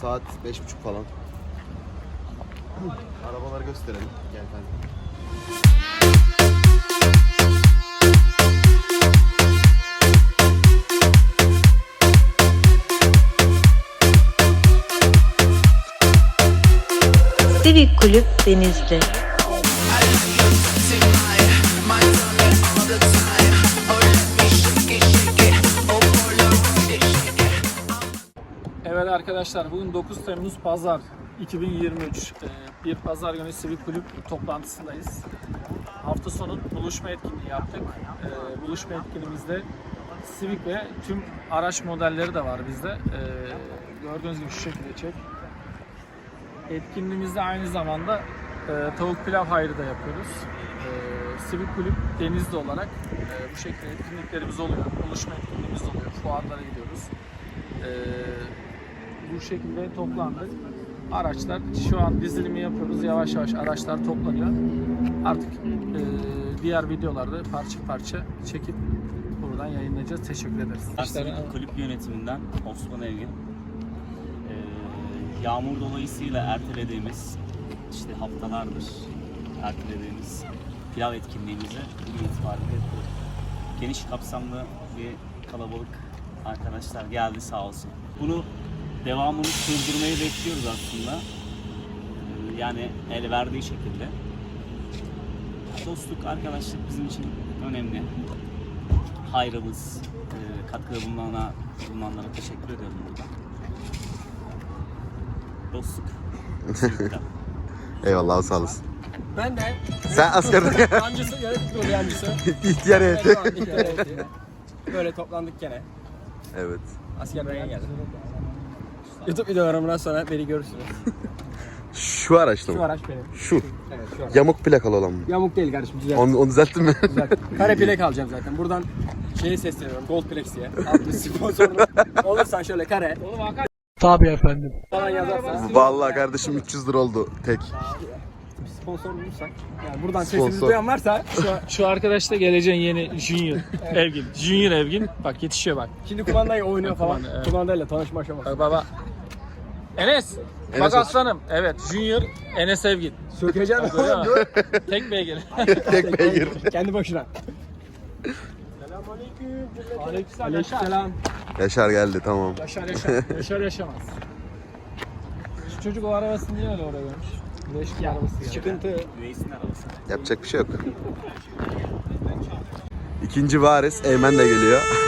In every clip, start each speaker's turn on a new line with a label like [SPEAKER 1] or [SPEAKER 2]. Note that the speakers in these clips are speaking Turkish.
[SPEAKER 1] Saat beş buçuk falan. Arabaları gösterelim. Gel efendim.
[SPEAKER 2] Civic Kulüp Denizli.
[SPEAKER 3] Arkadaşlar bugün 9 Temmuz Pazar 2023 Ee, bir pazar günü sivil kulüp toplantısındayız. Hafta sonu buluşma etkinliği yaptık. Ee, buluşma etkinliğimizde Civic ve tüm araç modelleri de var bizde. Ee, gördüğünüz gibi şu şekilde çek. Etkinliğimizde aynı zamanda e, tavuk pilav hayrı da yapıyoruz. Sivil Kulüp Denizli olarak e, bu şekilde etkinliklerimiz oluyor. Buluşma etkinliğimiz oluyor. Fuarlara gidiyoruz. Ee, bu şekilde toplandık. Araçlar şu an dizilimi yapıyoruz. Yavaş yavaş araçlar toplanıyor. Artık e, diğer videolarda parça parça çekip buradan yayınlayacağız. Teşekkür ederiz.
[SPEAKER 4] Arslan'ın kulüp yönetiminden Osman Evgin. Ee, yağmur dolayısıyla ertelediğimiz işte haftalardır ertelediğimiz pilav etkinliğimizi bugün itibariyle yapıyoruz. Geniş kapsamlı bir kalabalık arkadaşlar geldi sağ olsun. Bunu devamını sürdürmeyi bekliyoruz aslında. Yani el verdiği şekilde. Dostluk, arkadaşlık bizim için önemli hayrımız, e, katkıda bulunana, bulunanlara teşekkür ediyorum burada. Dostluk.
[SPEAKER 1] Eyvallah sağ olasın.
[SPEAKER 5] Ben de
[SPEAKER 1] Sen askerde
[SPEAKER 5] yancısı, yönetim kurulu yancısı.
[SPEAKER 1] ihtiyar heyeti.
[SPEAKER 5] Evet. Böyle toplandık gene.
[SPEAKER 1] Evet.
[SPEAKER 5] Askerden geldim. YouTube videolarımdan sonra beni görürsünüz.
[SPEAKER 1] Şu araçta
[SPEAKER 5] Şu
[SPEAKER 1] mı?
[SPEAKER 5] araç benim.
[SPEAKER 1] Şu.
[SPEAKER 5] Evet şu araç.
[SPEAKER 1] Yamuk plakalı olan mı?
[SPEAKER 5] Yamuk değil kardeşim güzel.
[SPEAKER 1] Onu, onu düzelttin mi?
[SPEAKER 5] güzel. Kare plak alacağım zaten. Buradan şeyi sesleniyorum. Gold Plex diye. Sponsorlu. Olursan şöyle kare.
[SPEAKER 3] Tabii efendim.
[SPEAKER 5] Falan yazarsan.
[SPEAKER 1] Vallahi kardeşim 300 lira oldu tek.
[SPEAKER 5] Sponsor bulursak. Yani buradan sesimizi
[SPEAKER 1] Sponsor.
[SPEAKER 5] duyan varsa.
[SPEAKER 3] Şu, şu arkadaş da geleceğin yeni Junior Evgin. Junior Evgin. Bak yetişiyor bak.
[SPEAKER 5] Şimdi kumandayı oynuyor falan.
[SPEAKER 3] Kumanda, evet.
[SPEAKER 5] Kumandayla tanışma aşaması.
[SPEAKER 3] Bak baba. Enes.
[SPEAKER 1] Enes
[SPEAKER 3] bak
[SPEAKER 1] olsun.
[SPEAKER 3] aslanım. Evet Junior Enes Evgin.
[SPEAKER 5] Sökeceğim.
[SPEAKER 3] Görüyor musun? Tek beygir.
[SPEAKER 1] Tek beygir.
[SPEAKER 5] Kendi başına.
[SPEAKER 3] Aleykümselam. Yaşar.
[SPEAKER 5] Aleykümselam.
[SPEAKER 1] Yaşar geldi tamam.
[SPEAKER 3] Yaşar yaşar. Yaşar yaşamaz. Şu çocuk o arabasını niye öyle oraya koymuş? Değişik bir arabası.
[SPEAKER 4] Reis'in arabası.
[SPEAKER 1] Yapacak bir şey yok. İkinci varis Eymen de geliyor.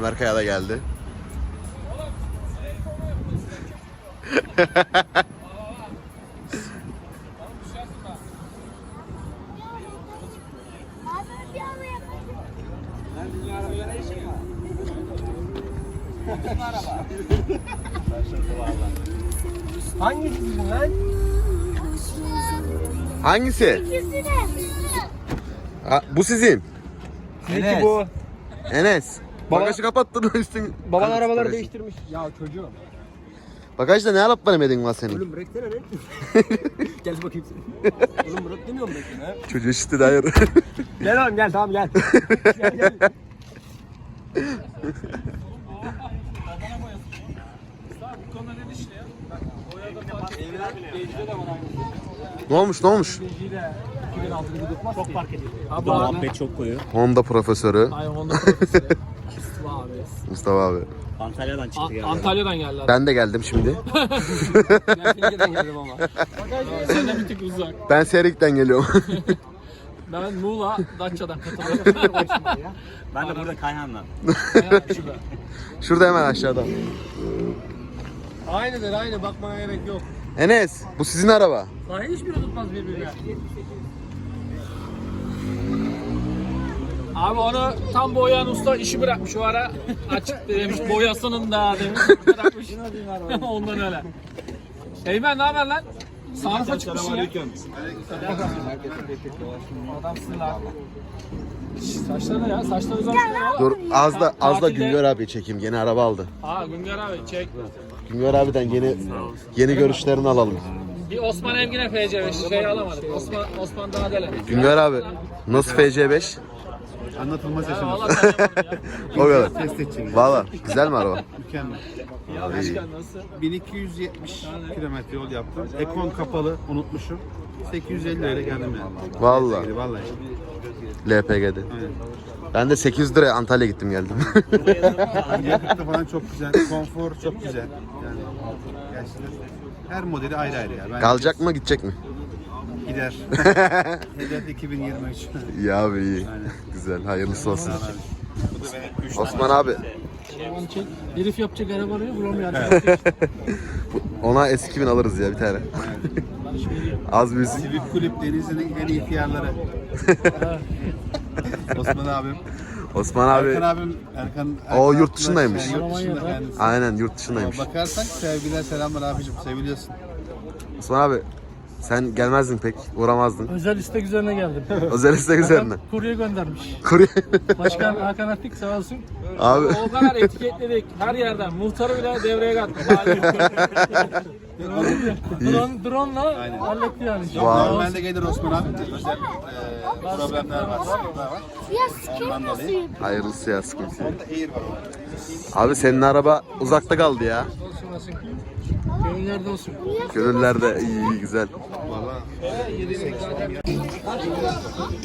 [SPEAKER 1] Ömer Kaya da geldi.
[SPEAKER 5] Hangisi sizin lan?
[SPEAKER 1] Hangisi? Ha, bu sizin.
[SPEAKER 5] Sizinki bu.
[SPEAKER 1] Enes.
[SPEAKER 5] Baba-
[SPEAKER 1] Bagajı kapattın üstün.
[SPEAKER 5] Baban arabaları
[SPEAKER 1] bagajı.
[SPEAKER 5] değiştirmiş. Ya çocuğum.
[SPEAKER 1] Bagajda ne alıp veremedin lan senin?
[SPEAKER 5] Oğlum bıraksana lan. gel bakayım seni. Oğlum bırak demiyorum bırakın ha.
[SPEAKER 1] Çocuğu şitti hayır.
[SPEAKER 5] Gel oğlum gel tamam gel. gel gel.
[SPEAKER 3] Ne
[SPEAKER 5] var
[SPEAKER 1] olmuş ne olmuş?
[SPEAKER 3] Denizde de 2006 gibi tutmaz Çok fark ediyor.
[SPEAKER 4] Bu
[SPEAKER 3] Abi
[SPEAKER 4] muhabbet çok koyu.
[SPEAKER 1] Honda profesörü
[SPEAKER 3] Ay Honda profesörü. Mustafa abi.
[SPEAKER 4] Antalya'dan çıktı
[SPEAKER 3] A-
[SPEAKER 4] geldi.
[SPEAKER 3] Antalya'dan geldi adam.
[SPEAKER 1] Ben de geldim şimdi.
[SPEAKER 5] Ben Finike'den geldim ama.
[SPEAKER 3] Senden bir tık uzak.
[SPEAKER 1] Ben Serik'ten geliyorum.
[SPEAKER 3] Ben Muğla, Datça'dan katılıyorum.
[SPEAKER 4] Ben de burada Kayhan'dan.
[SPEAKER 3] Şurada.
[SPEAKER 1] Şurada hemen aşağıda.
[SPEAKER 5] Aynıdır aynı bakmana gerek yok.
[SPEAKER 1] Enes bu sizin araba.
[SPEAKER 3] Daha hiçbiri tutmaz birbirine. Abi onu tam boyayan usta işi bırakmış o ara açık demiş boyasının da demiş bırakmış. Ondan öyle. Eymen ne haber lan? Sağlık çıkmışsın ya. Adamsın lan. Şş, Saçları ya, saçları uzamış.
[SPEAKER 1] Dur az da az da
[SPEAKER 3] Tatilde-
[SPEAKER 1] Güngör abi çekeyim. Yeni araba aldı.
[SPEAKER 3] Aa Güngör abi çek.
[SPEAKER 1] Güngör abiden yeni yeni görüşlerini alalım.
[SPEAKER 3] Bir Osman Emgin'e FC5 şey alamadık. Osman Osman daha dele.
[SPEAKER 1] Güngör abi nasıl FC5?
[SPEAKER 2] Anlatılmaz yaşanır.
[SPEAKER 3] Valla ya.
[SPEAKER 1] O kadar.
[SPEAKER 2] Test edeceğim.
[SPEAKER 1] Valla güzel mi araba?
[SPEAKER 2] Mükemmel.
[SPEAKER 3] Ya başkan nasıl?
[SPEAKER 2] 1270 kilometre yol yaptım. Ekon kapalı unutmuşum. 850 liraya geldim yani.
[SPEAKER 1] Valla
[SPEAKER 2] Vallahi.
[SPEAKER 1] LPG'de.
[SPEAKER 2] Aynen.
[SPEAKER 1] Ben de 800 liraya Antalya gittim geldim.
[SPEAKER 2] Yakıtı falan çok güzel. Konfor çok güzel. Yani gerçekten her modeli ayrı ayrı ya. Ben
[SPEAKER 1] Kalacak mı gidecek mi?
[SPEAKER 2] Gider. Hedef 2023.
[SPEAKER 1] İyi abi iyi.
[SPEAKER 2] Aynen.
[SPEAKER 1] Güzel hayırlısı olsun.
[SPEAKER 2] Bu da benim 3
[SPEAKER 1] Osman abi
[SPEAKER 3] çek. Herif yapacak araba arıyor bulamıyor.
[SPEAKER 1] ona S2000 alırız ya bir tane. Az büyüsün.
[SPEAKER 2] Sivik Kulüp Denizli'nin en iyi fiyarları. Osman abim.
[SPEAKER 1] Osman abi
[SPEAKER 2] Erkan abim. Erkan,
[SPEAKER 1] O
[SPEAKER 2] Erkan
[SPEAKER 1] yurt dışındaymış.
[SPEAKER 2] arkadaş, Yurt dışında kendisi.
[SPEAKER 1] aynen yurt dışındaymış.
[SPEAKER 2] Bakarsak sevgiler selamlar abicim seviliyorsun.
[SPEAKER 1] Osman abi sen gelmezdin pek uğramazdın.
[SPEAKER 3] Özel istek üzerine geldim.
[SPEAKER 1] Özel istek üzerine.
[SPEAKER 3] Kurye göndermiş.
[SPEAKER 1] Kurye.
[SPEAKER 3] Başkan Hakan Atik sağ olsun.
[SPEAKER 1] abi
[SPEAKER 3] O kadar etiketledik her yerden. Muhtarı bile devreye kattık. drone, drone'la halletti yani.
[SPEAKER 1] Wow.
[SPEAKER 2] Normalde gelir Osman abi. Özel e, problemler var, sıkıntılar var. Ondan dolayı.
[SPEAKER 1] hayırlısı ya sıkıntı. yok.
[SPEAKER 2] Onda Air var.
[SPEAKER 1] Abi senin araba uzakta kaldı ya.
[SPEAKER 3] Olsun olsun. Gönüllerde olsun.
[SPEAKER 1] Gönüllerde iyi iyi güzel.
[SPEAKER 2] Valla.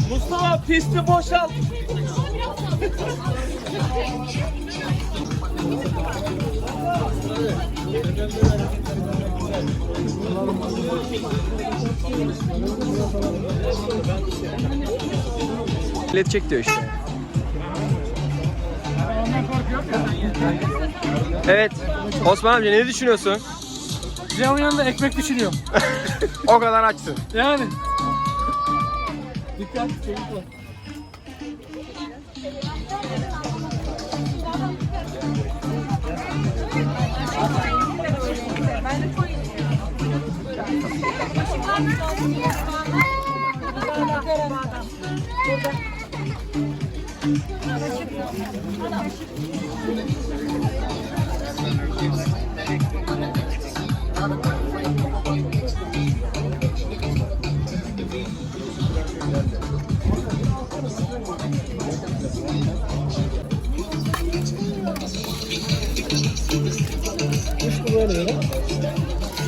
[SPEAKER 3] Mustafa pisti boşalt.
[SPEAKER 5] İletecek diyor işte. Evet. Osman amca ne düşünüyorsun?
[SPEAKER 3] Pilavın yanında ekmek düşünüyorum.
[SPEAKER 5] O kadar açsın.
[SPEAKER 3] Yani. Dikkat çocuklar.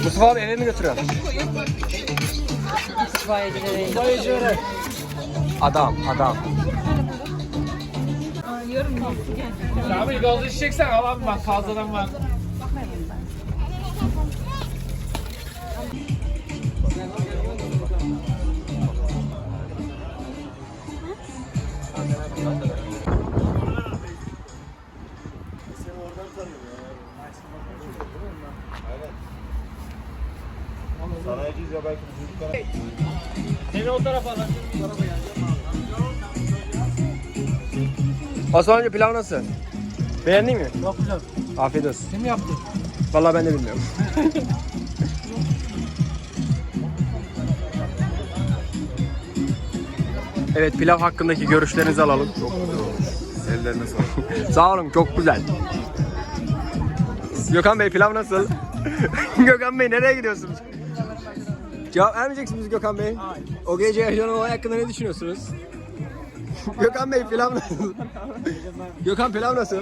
[SPEAKER 5] Mustafa abi eve mi götürüyor? Adam, adam.
[SPEAKER 3] Abi gazı içeceksen alalım bak fazladan var. Seni o tarafa alın.
[SPEAKER 5] Osman amca pilav nasıl? Beğendin mi?
[SPEAKER 3] Çok güzel.
[SPEAKER 5] Afiyet olsun.
[SPEAKER 3] Kim yaptı?
[SPEAKER 5] Vallahi ben de bilmiyorum. evet pilav hakkındaki görüşlerinizi alalım.
[SPEAKER 1] Ellerine sağlık.
[SPEAKER 5] Sağ olun çok güzel. Gökhan Bey pilav nasıl? Gökhan Bey nereye gidiyorsunuz? Cevap vermeyeceksiniz Gökhan Bey. O gece yaşanan olay hakkında ne düşünüyorsunuz? Gökhan Bey pilav nasıl? Gökhan pilav nasıl?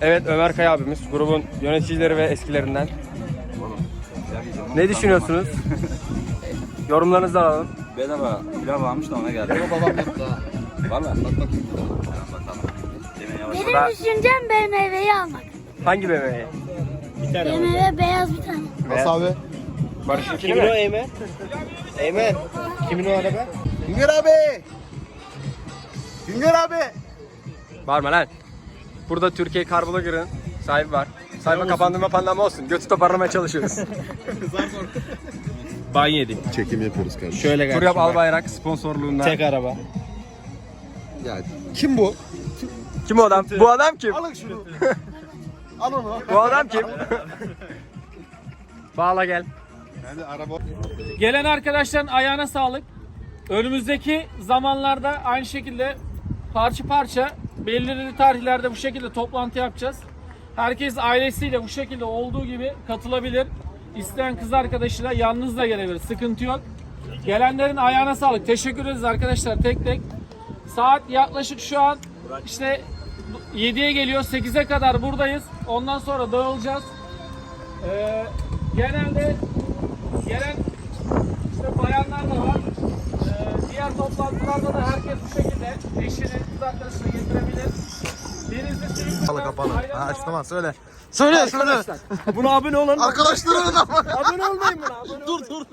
[SPEAKER 5] Evet Ömer Kaya abimiz grubun yöneticileri ve eskilerinden. Ne düşünüyorsunuz? Yorumlarınızı alalım.
[SPEAKER 4] Bedava pilav almış da ona geldi.
[SPEAKER 1] Babam yaptı ha.
[SPEAKER 4] Valla.
[SPEAKER 6] Benim düşüncem BMW'yi almak.
[SPEAKER 5] Hangi BMW'ye?
[SPEAKER 6] BMW beyaz bir tane.
[SPEAKER 1] Nasıl abi?
[SPEAKER 5] Barış Kimin o Eymen? Eymen. Kimin o araba?
[SPEAKER 1] Güngör abi! Güngör abi!
[SPEAKER 5] Bağırma lan. Burada Türkiye Karbulogger'ın sahibi var. Sayfa kapandırma pandama olsun. Götü toparlamaya çalışıyoruz.
[SPEAKER 7] Ban yedik.
[SPEAKER 1] Çekim yapıyoruz kardeşim.
[SPEAKER 7] Şöyle
[SPEAKER 5] Turyap Albayrak sponsorluğunda.
[SPEAKER 7] Tek araba.
[SPEAKER 1] Ya kim bu?
[SPEAKER 5] Kim o adam? Bu adam kim?
[SPEAKER 1] Alın şunu. Al onu.
[SPEAKER 5] Bu adam kim? Bağla gel.
[SPEAKER 2] Yani araba
[SPEAKER 3] Gelen arkadaşların ayağına sağlık. Önümüzdeki zamanlarda aynı şekilde parça parça belirli tarihlerde bu şekilde toplantı yapacağız. Herkes ailesiyle bu şekilde olduğu gibi katılabilir. İsteyen kız arkadaşıyla yalnız da gelebilir. Sıkıntı yok. Gelenlerin ayağına sağlık. Teşekkür ederiz arkadaşlar tek tek. Saat yaklaşık şu an işte 7'ye geliyor. 8'e kadar buradayız. Ondan sonra dağılacağız. Ee, genelde gelen işte bayanlar da var. Ee, diğer toplantılarda da herkes bu şekilde eşini, kız arkadaşını getirebilir. Sivil
[SPEAKER 7] Kapalı kapalı. Ha, tamam söyle. Söyle söyle.
[SPEAKER 5] Buna abone olun.
[SPEAKER 7] Arkadaşlarına da
[SPEAKER 5] abone olmayın buna. Abone dur dur.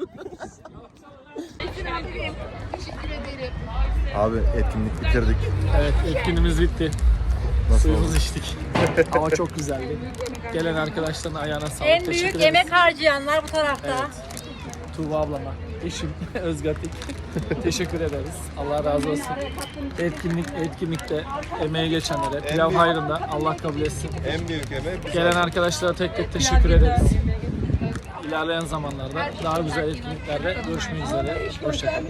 [SPEAKER 7] Abi etkinlik bitirdik.
[SPEAKER 3] Evet etkinliğimiz bitti. Suyumuzu içtik. Hava çok güzeldi. Gelen arkadaşların ayağına sağlık.
[SPEAKER 8] En
[SPEAKER 3] Teşekkür
[SPEAKER 8] büyük
[SPEAKER 3] ederiz.
[SPEAKER 8] emek harcayanlar bu tarafta.
[SPEAKER 3] Evet. Tuğba ablama, eşim Özgatik. Teşekkür ederiz. Allah razı olsun. Etkinlik, etkinlikte emeği geçenlere, pilav hayrında Allah kabul etsin.
[SPEAKER 7] En büyük emek
[SPEAKER 3] Gelen arkadaşlara tek tek teşekkür ederiz. İlerleyen zamanlarda daha güzel etkinliklerde görüşmek üzere. Hoşçakalın.